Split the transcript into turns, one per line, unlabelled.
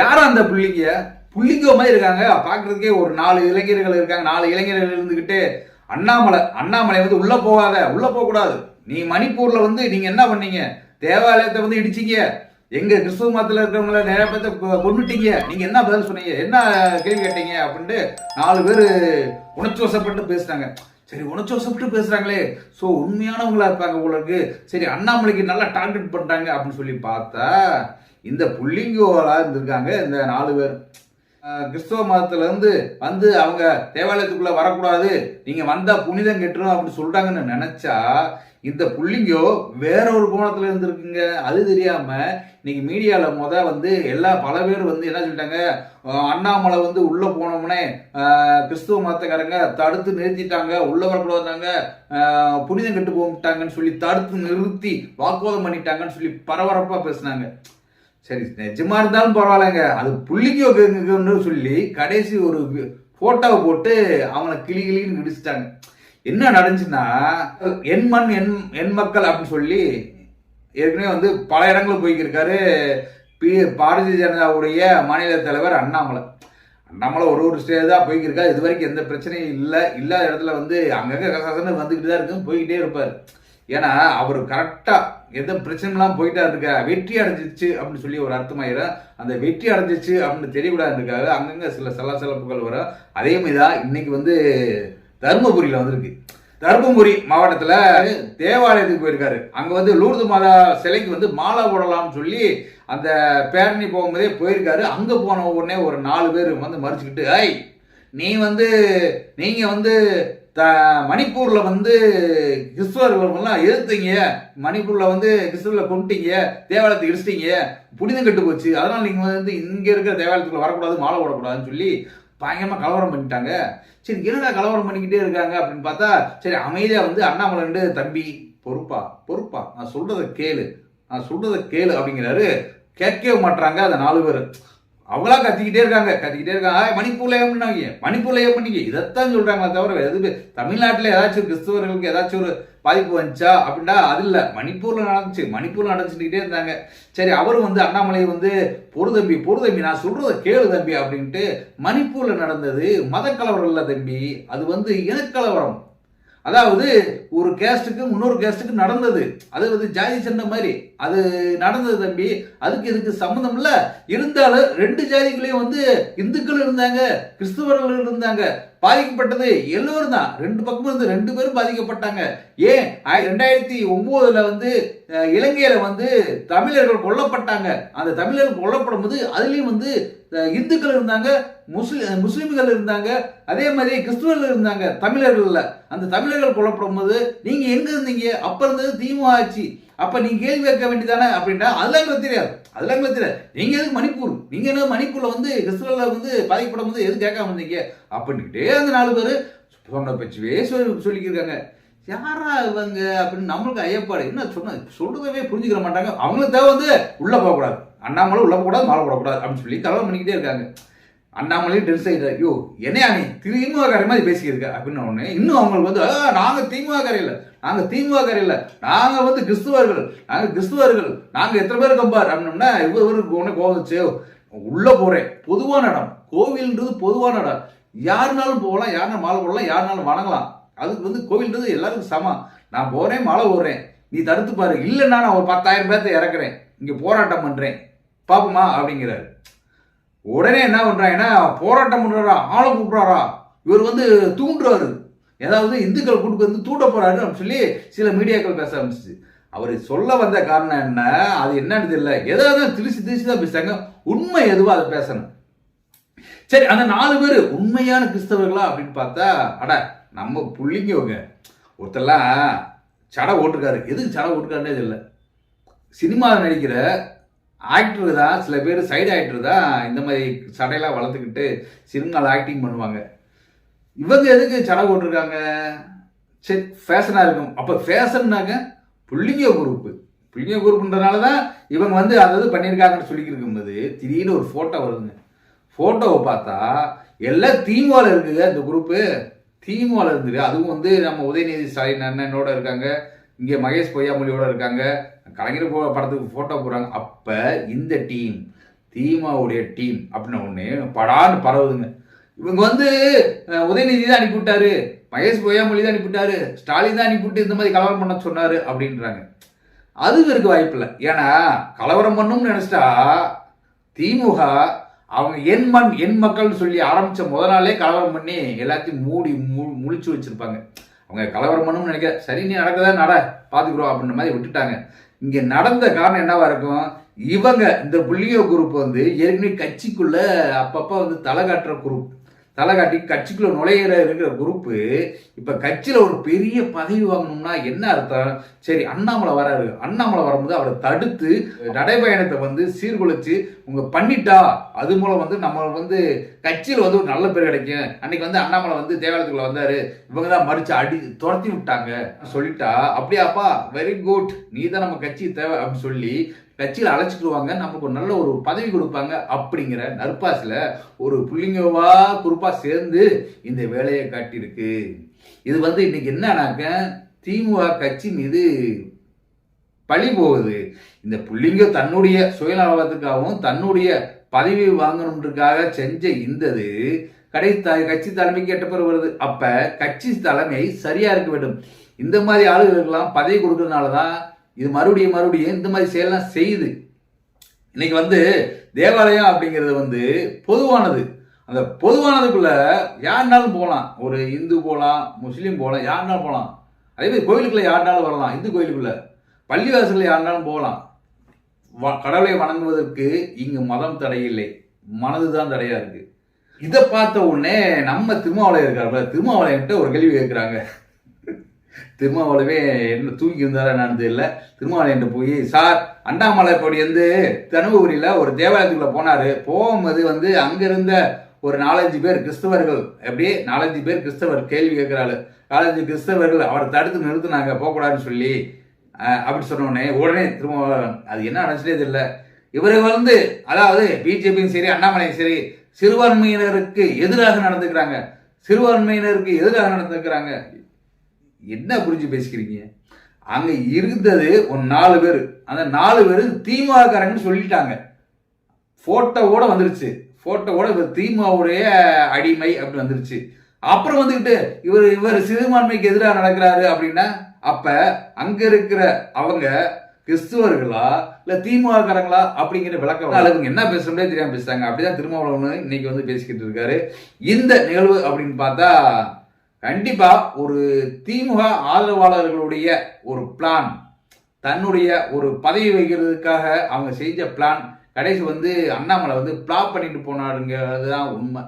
யாரும் அந்த புள்ளிங்க? புள்ளிங்கோ மாதிரி இருக்காங்க. பார்க்கறதுக்கே ஒரு நாலு இளைஞர்கள் இருக்காங்க. நாலு இளைஞர்கள் இருந்துகிட்டு அண்ணாமலை அண்ணாமலை வந்து உள்ள போகாத உள்ள போக கூடாது நீ மணிப்பூர்ல வந்து நீங்க என்ன பண்ணீங்க? தேவாலயத்தை வந்து இடிச்சீங்க. எங்க கிறிஸ்துவ மதத்துல இருக்கிறவங்கள நிறைய பேர்த்த கொண்டுட்டீங்க நீங்க என்ன பதில் சொன்னீங்க? என்ன கேள்வி கேட்டீங்க? அப்படின்ட்டு நாலு பேர் உணர்ச்சி வசப்பட்டு பேசுறாங்க. சரி உணர்ச்சி வசப்பட்டு பேசுறாங்களே. ஸோ உண்மையானவங்களா இருப்பாங்க உங்களுக்கு சரி அண்ணாமலைக்கு நல்லா டார்கெட் பண்றாங்க அப்படின்னு சொல்லி பார்த்தா இந்த புள்ளிங்கோலா இருந்திருக்காங்க. இந்த நாலு பேர். கிறிஸ்தவ மதத்துலேருந்து வந்து அவங்க தேவாலயத்துக்குள்ளே வரக்கூடாது. நீங்கள் வந்தால் புனிதம் கெட்டுரும் அப்படின்னு சொல்கிறாங்கன்னு நினச்சா இந்த புள்ளிங்கோ வேற ஒரு கோணத்தில் இருந்திருக்குங்க. அது தெரியாமல் இன்னைக்கு மீடியாவில் முத வந்து எல்லா பல பேர் வந்து என்ன சொல்லிட்டாங்க? அண்ணாமலை வந்து உள்ளே போனோம்னே கிறிஸ்துவ மதத்துக்காரங்க தடுத்து நிறுத்திட்டாங்க. உள்ளே வரக்கூடாதாங்க புனிதம் கெட்டு போட்டாங்கன்னு சொல்லி தடுத்து நிறுத்தி வாக்குவாதம் பண்ணிட்டாங்கன்னு சொல்லி பரபரப்பாக பேசினாங்க. சரி நிஜமா இருந்தாலும் பரவாயில்லைங்க. அது புள்ளிக்கு சொல்லி கடைசி ஒரு போட்டோவை போட்டு அவனை கிளி கிளின்னு இடிச்சிட்டாங்க என்ன நடந்துச்சுன்னா என் மண் என் என் மக்கள் அப்படின்னு சொல்லி ஏற்கனவே வந்து பல இடங்களுக்கு போய்க்கிருக்காரு பி பாரதிய ஜனதாவுடைய மாநில தலைவர் அண்ணாமலை. அண்ணாமலை ஒரு ஒரு ஸ்டேஜ் தான் போய்க்கிருக்காரு. இது வரைக்கும் எந்த பிரச்சனையும் இல்லை. இல்லாத இடத்துல வந்து அங்கங்கே கசகசன்னு வந்துக்கிட்டு தான் இருக்கும் போய்கிட்டே இருப்பார். ஏன்னா அவர் கரெக்டாக எந்த பிரச்சனைலாம் போயிட்டா இருக்க வெற்றி அடைஞ்சிச்சு அப்படின்னு சொல்லி ஒரு அர்த்தமாயிரும் அந்த வெற்றி அடைஞ்சிச்சு அப்படின்னு தெரியக்கூடாது இருக்காரு அங்கங்கே சில சலசலப்புகள் வரும். அதே மாதிரி தான் இன்னைக்கு வந்து தருமபுரியில் வந்திருக்கு. தருமபுரி மாவட்டத்தில் தேவாலயத்துக்கு போயிருக்காரு. அங்கே வந்து லூர்து மாதா சிலைக்கு வந்து மாலை போடலாம்னு சொல்லி அந்த பேரணி போகும்போதே போயிருக்காரு. அங்கே போன உடனே ஒரு நாலு பேர் வந்து மறிச்சுக்கிட்டு ஐய் நீ வந்து நீங்கள் வந்து த மணிப்பூரில் வந்து கிறிஸ்துவர்கள்லாம் எதிர்த்தீங்க. மணிப்பூரில் வந்து கிறிஸ்துவில் கொண்டுட்டீங்க தேவாலயத்தை இடிச்சிட்டீங்க. புனிதம் கெட்டு போச்சு. அதனால் நீங்கள் வந்து இங்கே இருக்கிற தேவாலயத்துக்குள்ள வரக்கூடாது மாலை போடக்கூடாதுன்னு சொல்லி பயங்கரமாக கலவரம் பண்ணிட்டாங்க. சரி என்னடா கலவரம் பண்ணிக்கிட்டே இருக்காங்க அப்படின்னு பார்த்தா சரி அமைதியாக வந்து அண்ணாமலை தம்பி பொறுப்பா பொறுப்பா நான் சொல்கிறத கேளு. நான் சொல்கிறத கேளு அப்படிங்கிறாரு. கேட்கவே மாட்றாங்க அந்த நாலு பேர். அவங்களா கத்திக்கிட்டே இருக்காங்க. கத்திக்கிட்டே இருக்காங்க "ஆய், மணிப்பூர்ல ஏன் பண்ணாங்க. மணிப்பூர்ல ஏன் பண்ணீங்க இதைத்தான் சொல்றாங்களே தவிர எது தமிழ்நாட்டில் ஏதாச்சும் கிறிஸ்தவர்களுக்கு ஏதாச்சும் ஒரு பாதிப்பு வந்துச்சா அப்படின்னா அது இல்லை. மணிப்பூர்ல நடந்துச்சு. மணிப்பூர்ல நடந்துச்சுக்கிட்டே இருந்தாங்க. சரி அவரும் வந்து அண்ணாமலை வந்து பொறு தம்பி பொறு தம்பி நான் சொல்றத கேளு தம்பி அப்படின்ட்டு மணிப்பூர்ல நடந்தது மத கலவரம் இல்லை தம்பி. அது வந்து இனக்கலவரம். அதாவது ஒரு கேஸ்ட்டுக்கு இன்னொரு கேஸ்ட்டுக்கு நடந்தது. அது வந்து ஜாதி சண்டை மாதிரி. அது நடந்தது தம்பி. அதுக்கு இதுக்கு சம்மந்தம் இல்ல. இருந்தாலும் ரெண்டு ஜாதிகளையும் வந்து இந்துக்கள் இருந்தாங்க கிறிஸ்துவர்கள் இருந்தாங்க. பாதிக்கப்பட்டது எல்லோரும் தான். ரெண்டு பக்கமும் இருந்து ரெண்டு பேரும் பாதிக்கப்பட்டாங்க. ஏன்? ரெண்டாயிரத்தி ஒன்பதுல வந்து இலங்கையில வந்து தமிழர்கள் கொல்லப்பட்டாங்க. அந்த தமிழர்கள் கொல்லப்படும் போது அதுலயும் வந்து இந்துக்கள் இருந்தாங்க முஸ்லி முஸ்லிம்கள் இருந்தாங்க அதே மாதிரி கிறிஸ்துவர்கள் இருந்தாங்க தமிழர்கள்ல. அந்த தமிழர்கள் கொல்லப்படும் போது நீங்க எங்க இருந்தீங்க? அப்ப இருந்தது திமுக ஆட்சி. அப்ப நீங்கள் கேள்வி கேட்க வேண்டியதானே அப்படின்னா அதெல்லாம் எங்களுக்கு தெரியாது. அதெல்லாம் எங்களுக்கு தெரியாது. நீங்க எதுக்கு மணிப்பூர்? நீங்க என்ன மணிப்பூர்ல வந்து கிறிஸ்துவர்கள் வந்து பாதிக்கப்படும் போது எதுவும் கேட்காம இருந்தீங்க? அப்படின்னுட்டே அந்த நாலு பேர் சொன்ன பேச்சுவே சொல்லி சொல்லிக்கிருக்காங்க. யாரா இவங்க அப்படின்னு நம்மளுக்கு ஐயப்பாடு. என்ன சொன்ன சொல்றதவே புரிஞ்சுக்கிற மாட்டாங்க. அவங்களுக்கு தேவை வந்து உள்ள போகக்கூடாது. அண்ணாமலை உள்ள போகக்கூடாது மாலை போடக்கூடாது அப்படின்னு சொல்லி கலவரம் பண்ணிக்கிட்டே இருக்காங்க. அண்ணாமலையும் டென்ஸ் ஆகிட்டார் ஐயோ என்னையா நீ? திமுக காரை மாதிரி பேசிக்கிருக்க அப்படின்னு உடனே இன்னும் அவங்களுக்கு வந்து நாங்கள் நாங்க திமுக காரை இல்லை. நாங்க திமுக காரை இல்லை வந்து கிறிஸ்துவர்கள். நாங்கள் கிறிஸ்துவர்கள். நாங்கள் எத்தனை பேர் கம்பார் அப்படின்னோம்னா இவ இவருக்கு உடனே கோவம் உள்ளே உள்ள பொதுவான இடம். கோவில்ன்றது பொதுவான இடம். யாருனாலும் போகலாம் யாருனாலும் மாலை போடலாம் யாருனாலும் வணங்கலாம். அதுக்கு வந்து கோவில்ன்றது எல்லாருக்கும் சமம். நான் போகிறேன் மாலை போடுறேன். நீ தடுத்து பாரு. இல்லைன்னா நான் ஒரு பத்தாயிரம் பேர்த்த இறக்குறேன். இங்கே போராட்டம் பண்ணுறேன் பாப்போமா? அப்படிங்கிறாரு. உடனே என்ன பண்ணுறாங்கன்னா போராட்டம் பண்ணுறாரா ஆளை கூப்பிட்றாரா? இவர் வந்து தூண்டுறாரு. ஏதாவது இந்துக்கள் கூட்டு வந்து தூண்ட போறாரு அப்படின்னு சொல்லி சில மீடியாக்கள் பேச ஆரம்பிச்சிச்சு. அவர் சொல்ல வந்த காரணம் என்ன? அது என்னன்னு தெரியல. ஏதாவது திருச்சி திருச்சி தான் பேசுறாங்க. உண்மை எதுவோ அதை பேசணும். சரி அந்த நாலு பேர் உண்மையான கிறிஸ்தவர்களா அப்படின்னு பார்த்தா அட நம்ம புள்ளிங்கவங்க ஒருத்தர்லாம் சடை ஓட்டுருக்காரு. எதுக்கு சடை ஓட்டுருக்காருன்னே தெரியல. சினிமாவில் நடிக்கிற ஆக்டர் தான் சில பேர் சைடு ஆக்டர் தான் இந்த மாதிரி சடையெல்லாம் வளர்த்துக்கிட்டு சிறுநாள் ஆக்டிங் பண்ணுவாங்க. இவங்க எதுக்கு சடை போட்டிருக்காங்க? சரி ஃபேஷனாக இருக்கும். அப்போ ஃபேஷன்னாங்க புள்ளிங்க குரூப்பு புள்ளிங்க குரூப்புன்றனால தான் இவங்க வந்து அதாவது பண்ணியிருக்காங்கன்னு சொல்லிக்கிட்டு இருக்கும்போது திடீர்னு ஒரு ஃபோட்டோ வருதுங்க. ஃபோட்டோவை பார்த்தா எல்லாம் தீமாவில் இருக்குங்க இந்த குரூப்பு தீமாவில் இருந்துரு அதுவும் வந்து நம்ம உதயநிதி ஸ்டாலின் அண்ணனோட இருக்காங்க. இங்கே மகேஷ் பொய்யாமொழியோட இருக்காங்க. கலைஞர் போ- படத்துக்கு ஃபோட்டோ போடுறாங்க. அப்போ இந்த டீம் தீமாவுடைய டீம் அப்படின்னு ஒன்று படான்னு பரவுதுங்க. இவங்க வந்து உதயநிதி தான் அனுப்பிவிட்டாரு. மகேஷ் பொய்யாமொழி தான் அனுப்பிவிட்டாரு. ஸ்டாலின் தான் அனுப்பிவிட்டு இந்த மாதிரி கலவரம் பண்ண சொன்னார் அப்படின்றாங்க. அதுவும் இருக்க வாய்ப்பில்லை ஏன்னா கலவரம் பண்ணும்னு நினச்சிட்டா திமுக அவங்க என் மண் என் மக்கள்னு சொல்லி ஆரம்பித்த முதல் நாளே கலவரம் பண்ணி எல்லாத்தையும் மூடி மு- முழிச்சு வச்சுருப்பாங்க. அவங்க கலவரம் பண்ணணும்னு நினைக்க சரி நீ நடக்குதா நட பார்த்துக்குறோம் அப்படின்ற மாதிரி விட்டுட்டாங்க. இங்கே நடந்த காரணம் என்னவா இருக்கும்? இவங்க இந்த புள்ளியோ குரூப் வந்து ஏற்கனவே கட்சிக்குள்ள அப்பப்போ வந்து தலை காட்டுற குரூப் தலை காட்டி கட்சிக்குள்ள நுழையிற இருக்கிற குரூப்பு இப்ப கட்சியில ஒரு பெரிய பதவி வாங்கணும்னா என்ன அர்த்தம்? சரி அண்ணாமலை வராரு. அண்ணாமலை வரும்போது அவரை தடுத்து நடைபயணத்தை வந்து சீர்குலைச்சு உங்க பண்ணிட்டா. அது மூலம் வந்து நம்ம வந்து கட்சியில வந்து ஒரு நல்ல பேர் கிடைக்கும். அன்னைக்கு வந்து அண்ணாமலை வந்து தேவாலயத்துக்குள்ள வந்தாரு. இவங்க தான் மறிச்சு அடி துரத்தி விட்டாங்க. சொல்லிட்டா அப்படியாப்பா வெரி குட் நீ தான் நம்ம கட்சி தேவை. அப்படின்னு சொல்லி கட்சியில் அழைச்சிக்கிடுவாங்க நமக்கு ஒரு நல்ல ஒரு பதவி கொடுப்பாங்க அப்படிங்கிற நற்பாசில் ஒரு புள்ளிங்கவா குறிப்பாக சேர்ந்து இந்த வேலையை காட்டியிருக்கு. இது வந்து இன்னைக்கு என்னன்னாக்க திமுக கட்சி மீது பழி போகுது. இந்த புள்ளிங்க தன்னுடைய சுயநலத்துக்காகவும் தன்னுடைய பதவி வாங்கணுன்றதுக்காக செஞ்ச இந்தது கடை த கட்சி தலைமை கேட்ட பிறகு வருது. அப்போ கட்சி தலைமை சரியாக இருக்க வேண்டும். இந்த மாதிரி ஆளுகளுக்கெல்லாம் பதவி கொடுக்கறதுனால தான் இது மறுபடியும் மறுபடியும் இந்த மாதிரி செயலாம் செய்யுது. இன்னைக்கு வந்து தேவாலயம் அப்படிங்கிறது வந்து பொதுவானது. அந்த பொதுவானதுக்குள்ள யாருனாலும் போகலாம். ஒரு இந்து போகலாம் முஸ்லீம் போகலாம் யாருனாலும் போகலாம். அதே மாதிரி கோயிலுக்குள்ள யாருனாலும் வரலாம் இந்து கோயிலுக்குள்ள. பள்ளிவாசலில் யாருனாலும் போகலாம். வ- கடவுளை வணங்குவதற்கு இங்கு மதம் தடையில்லை. மனது தான் தடையா இருக்கு. இதை பார்த்த உடனே நம்ம திருமாவளை இருக்காருல்ல திருமாவளையன்ட்ட ஒரு கேள்வி கேட்குறாங்க. திருமாவளவே என்ன தூங்கி இருந்தாரா நடந்தது இல்லை திருமாவளவன் போய் சார் அண்ணாமலைப்படி வந்து தனுபுரியில் ஒரு தேவாலயத்துக்குள்ள போனாரு. போகும்போது வந்து அங்க இருந்த ஒரு நாலஞ்சு பேர் கிறிஸ்தவர்கள். அப்படியே நாலஞ்சு பேர் கிறிஸ்தவர் கேள்வி கேட்குறாரு நாலஞ்சு கிறிஸ்தவர்கள் அவரை தடுத்து நிறுத்தினாங்க போகக்கூடாதுன்னு சொல்லி அஹ், அப்படி சொன்ன உடனே உடனே திருமாவளவன் அது என்ன நினச்சதே இல்லை இவர் வந்து அதாவது பிஜேபியும் சரி அண்ணாமலையும் சரி சிறுபான்மையினருக்கு எதிராக நடந்துக்கிறாங்க. சிறுபான்மையினருக்கு எதிராக நடந்துக்கிறாங்க. என்ன புரிஞ்சு பேசிக்கிறீங்க? அங்க இருந்தது ஒரு நாலு பேர். அந்த நாலு பேர் திமுகக்காரங்கன்னு சொல்லிட்டாங்க. போட்டோவோட வந்துருச்சு. போட்டோவோட இவர் திமுகவுடைய அடிமை அப்படின்னு வந்துருச்சு. அப்புறம் வந்துக்கிட்டு இவர் இவர் சிறுபான்மைக்கு எதிராக நடக்கிறாரு அப்படின்னா அப்ப அங்க இருக்கிற அவங்க கிறிஸ்துவர்களா இல்ல திமுக அப்படிங்கிற விளக்கம் அளவுக்கு என்ன பேசுறதே தெரியாம பேசுறாங்க அப்படிதான் திருமாவளவன் இன்னைக்கு வந்து பேசிக்கிட்டு இருக்காரு. இந்த நிகழ்வு அப்படின்னு பார்த்தா கண்டிப்பா ஒரு திமுக ஆதரவாளர்களுடைய ஒரு பிளான் தன்னுடைய ஒரு பதவி வைக்கிறதுக்காக அவங்க செஞ்ச பிளான் கடைசி வந்து அண்ணாமலை வந்து பிளாப் பண்ணிட்டு போனாருங்கிறது தான் உண்மை.